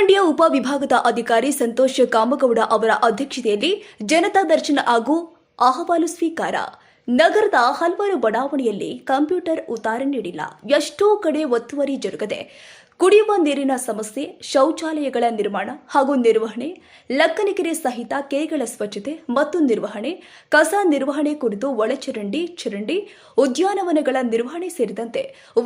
ಜಮಖಂಡಿಯ ಉಪವಿಭಾಗದ ಅಧಿಕಾರಿ ಸಂತೋಷ್ ಕಾಮಗೌಡ ಅವರ ಅಧ್ಯಕ್ಷತೆಯಲ್ಲಿ ಜನತಾ ದರ್ಶನ ಹಾಗೂ ಅಹವಾಲು ಸ್ವೀಕಾರ. ನಗರದ ಹಲವಾರು ಬಡಾವಣೆಯಲ್ಲಿ ಕಂಪ್ಯೂಟರ್ ಉತ್ತಾರ ನೀಡಿಲ್ಲ. ಎಷ್ಟೋ ಕಡೆ ಒತ್ತುವರಿ ಜರುಗದೆ ಕುಡಿಯುವ ನೀರಿನ ಸಮಸ್ಯೆ, ಶೌಚಾಲಯಗಳ ನಿರ್ಮಾಣ ಹಾಗೂ ನಿರ್ವಹಣೆ, ಲಕ್ಕನಕೆರೆ ಸಹಿತ ಕೆರೆಗಳ ಸ್ವಚ್ಛತೆ ಮತ್ತು ನಿರ್ವಹಣೆ, ಕಸ ನಿರ್ವಹಣೆ ಕುರಿತು ಒಳಚರಂಡಿ, ಚರಂಡಿ, ಉದ್ಯಾನವನಗಳ ನಿರ್ವಹಣೆ ಸೇರಿದಂತೆ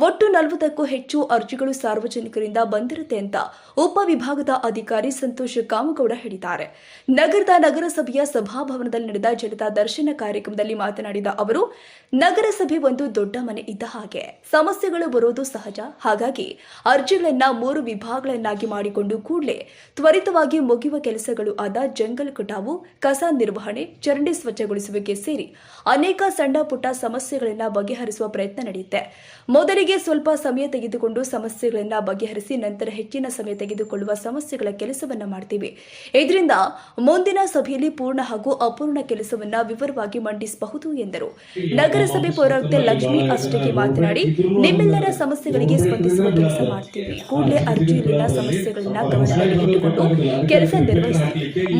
ಒಟ್ಟು ನಲವತ್ತಕ್ಕೂ ಹೆಚ್ಚು ಅರ್ಜಿಗಳು ಸಾರ್ವಜನಿಕರಿಂದ ಬಂದಿರುತ್ತೆ ಅಂತ ಉಪವಿಭಾಗದ ಅಧಿಕಾರಿ ಸಂತೋಷ್ ಕಾಮಗೌಡ ಹೇಳಿದ್ದಾರೆ. ನಗರದ ನಗರಸಭೆಯ ಸಭಾಭವನದಲ್ಲಿ ನಡೆದ ಜನತಾ ದರ್ಶನ ಕಾರ್ಯಕ್ರಮದಲ್ಲಿ ಮಾತನಾಡಿದ ಅವರು, ನಗರಸಭೆ ಒಂದು ದೊಡ್ಡ ಮನೆ ಇದ್ದ ಹಾಗೆ. ಸಮಸ್ಯೆಗಳು ಬರೋದು ಸಹಜ. ಹಾಗಾಗಿ ಅರ್ಜಿಗಳನ್ನ ಮೂರು ವಿಭಾಗಗಳನ್ನಾಗಿ ಮಾಡಿಕೊಂಡು ಕೂಡಲೇ ತ್ವರಿತವಾಗಿ ಮುಗಿಯುವ ಕೆಲಸಗಳು ಆದ ಜಂಗಲ್ ಕಟಾವು, ಕಸ ನಿರ್ವಹಣೆ, ಚರಂಡಿ ಸ್ವಚ್ಛಗೊಳಿಸುವಿಕೆ ಸೇರಿ ಅನೇಕ ಸಣ್ಣ ಪುಟ್ಟ ಸಮಸ್ಯೆಗಳನ್ನ ಬಗೆಹರಿಸುವ ಪ್ರಯತ್ನ ನಡೆಯುತ್ತೆ. ಮೊದಲಿಗೆ ಸ್ವಲ್ಪ ಸಮಯ ತೆಗೆದುಕೊಂಡು ಸಮಸ್ಯೆಗಳನ್ನ ಬಗೆಹರಿಸಿ ನಂತರ ಹೆಚ್ಚಿನ ಸಮಯ ತೆಗೆದುಕೊಳ್ಳುವ ಸಮಸ್ಯೆಗಳ ಕೆಲಸವನ್ನ ಮಾಡ್ತೀವಿ. ಇದರಿಂದ ಮುಂದಿನ ಸಭೆಯಲ್ಲಿ ಪೂರ್ಣ ಹಾಗೂ ಅಪೂರ್ಣ ಕೆಲಸವನ್ನ ವಿವರವಾಗಿ ಮಂಡಿಸಬಹುದು ಎಂದರು ನಗರಸಭೆ ಪೌರಾಯುಕ್ತೆ ಲಕ್ಷ್ಮಿ ಅಷ್ಟಕ್ಕೆ ಮಾತನಾಡಿ ನಿಮ್ಮೆಲ್ಲರ ಸಮಸ್ಯೆಗಳಿಗೆ ಸ್ಪಂದಿಸುವ ಕೆಲಸ ಮಾಡ್ತೀವಿ. ಕೂಡಲೇ ಅರ್ಜಿಯಲ್ಲಿನ ಸಮಸ್ಯೆಗಳನ್ನ ಗಮನದಲ್ಲಿ ಇಟ್ಟುಕೊಂಡು ಕೆಲಸ ನಿರ್ವಹಿಸಿ.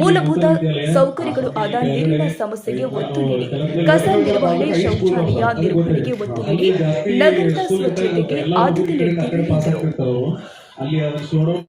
ಮೂಲಭೂತ ಸೌಕರ್ಯಗಳು ಆದ ನೀರಿನ ಸಮಸ್ಯೆಗೆ ಒತ್ತು ನೀಡಿ. ಕಸ ನಿರ್ವಹಣೆ ಶೌಚಾಲಯ ನಿರ್ವಹಣೆಗೆ ಒತ್ತು ನೀಡಿ. ನಗರದ ಸ್ವಚ್ಛತೆಗೆ ಆದ್ಯತೆ ನೀಡುತ್ತೇವೆ ಎಂದರು